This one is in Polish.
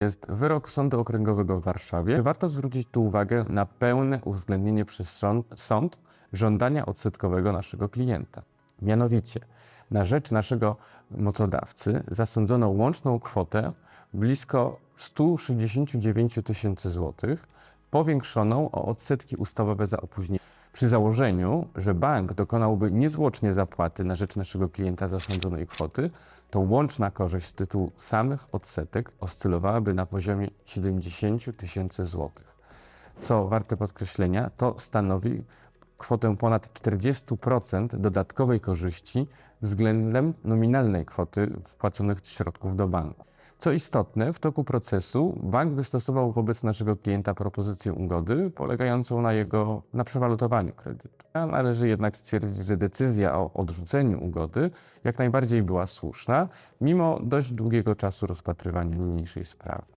jest wyrok Sądu Okręgowego w Warszawie. Warto zwrócić tu uwagę na pełne uwzględnienie przez sąd, żądania odsetkowego naszego klienta. Mianowicie, na rzecz naszego mocodawcy zasądzono łączną kwotę blisko 169 tysięcy złotych, powiększoną o odsetki ustawowe za opóźnienie. Przy założeniu, że bank dokonałby niezwłocznie zapłaty na rzecz naszego klienta zasądzonej kwoty, to łączna korzyść z tytułu samych odsetek oscylowałaby na poziomie 70 tysięcy złotych. Co warte podkreślenia, to stanowi kwotę ponad 40% dodatkowej korzyści względem nominalnej kwoty wpłaconych środków do banku. Co istotne, w toku procesu bank wystosował wobec naszego klienta propozycję ugody polegającą na jego na przewalutowaniu kredytu. Należy jednak stwierdzić, że decyzja o odrzuceniu ugody jak najbardziej była słuszna, mimo dość długiego czasu rozpatrywania niniejszej sprawy.